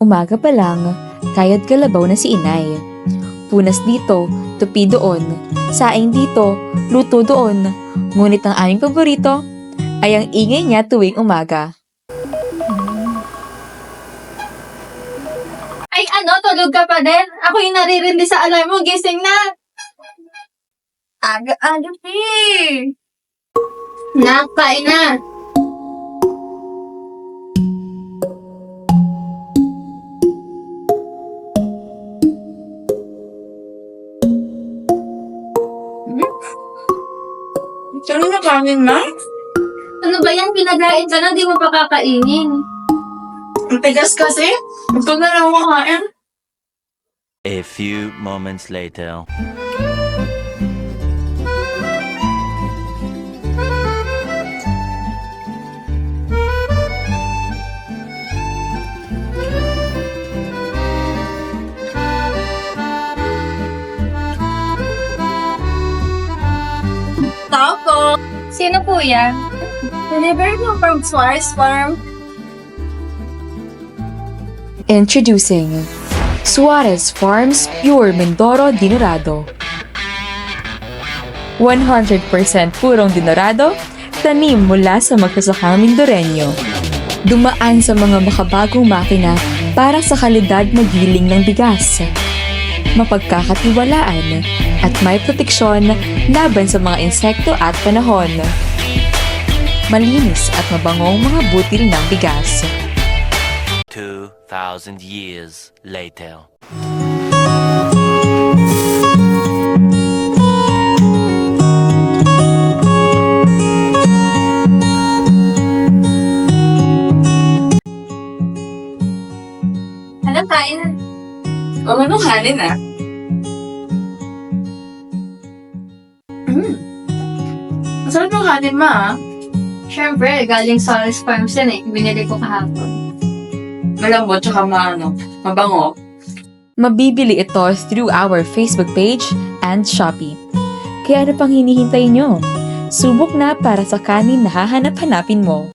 Umaga pa lang, kayod kalabaw na si inay. Punas dito, tupi doon, saing dito, luto doon. Ngunit ang aming paborito ay ang ingay niya tuwing umaga. Ay ano, tulog ka pa din? Ako yung naririndi sa alarm mo, gising na! Aga-aga, Pi! Nakain na! Sino na kanin na? Ano ba yan? Pinagain ka na, di mo pa kakainin. Ang tigas kasi. Ito na lang makain. A few moments later. Po! Sino po yan? Deliver mo from Suarez Farm. Introducing Suarez Farms Pure Mindoro Dinorado. 100% purong dinorado, tanim mula sa magsasakang Mindoreño. Dumaan sa mga makabagong makina para sa kalidad na giling ng bigas. Mapagkakatiwalaan at may proteksyon laban sa mga insekto at panahon. Malinis at mabangong mga butil ng bigas. 2,000 years later. Ano kain na? O, ano kanin na? Masarap yung kanin ma, ah. Siyempre, galing Suarez Farms yan eh. Binili ko kahapon. Malambot, tsaka maano, mabango. Mabibili ito through our Facebook page and Shopee. Kaya ano pang hinihintay nyo? Subok na para sa kanin na hahanap-hanapin mo.